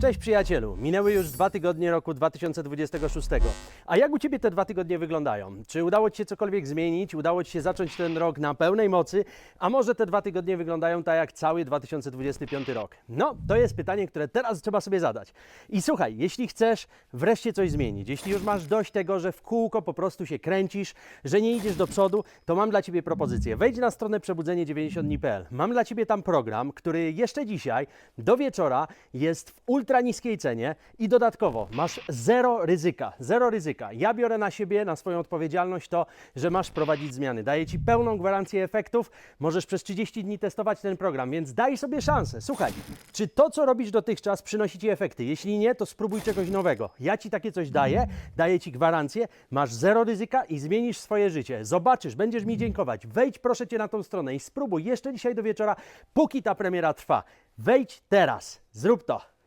Cześć przyjacielu, minęły już dwa tygodnie roku 2026. A jak u Ciebie te dwa tygodnie wyglądają? Czy udało Ci się cokolwiek zmienić? Udało Ci się zacząć ten rok na pełnej mocy? A może te dwa tygodnie wyglądają tak jak cały 2025 rok? No, to jest pytanie, które teraz trzeba sobie zadać. I słuchaj, jeśli chcesz wreszcie coś zmienić, jeśli już masz dość tego, że w kółko po prostu się kręcisz, że nie idziesz do przodu, to mam dla Ciebie propozycję. Wejdź na stronę przebudzenie90dni.pl. Mam dla Ciebie tam program, który jeszcze dzisiaj do wieczora jest w ultra niskiej cenie i dodatkowo masz zero ryzyka. Zero ryzyka. Ja biorę na siebie, na swoją odpowiedzialność to, że masz prowadzić zmiany. Daję Ci pełną gwarancję efektów. Możesz przez 30 dni testować ten program, więc daj sobie szansę. Słuchaj, czy to, co robisz dotychczas, przynosi Ci efekty? Jeśli nie, to spróbuj czegoś nowego. Ja Ci takie coś daję, daję Ci gwarancję, masz zero ryzyka i zmienisz swoje życie. Zobaczysz, będziesz mi dziękować. Wejdź proszę Cię na tą stronę i spróbuj jeszcze dzisiaj do wieczora, póki ta premiera trwa. Wejdź teraz. Zrób to.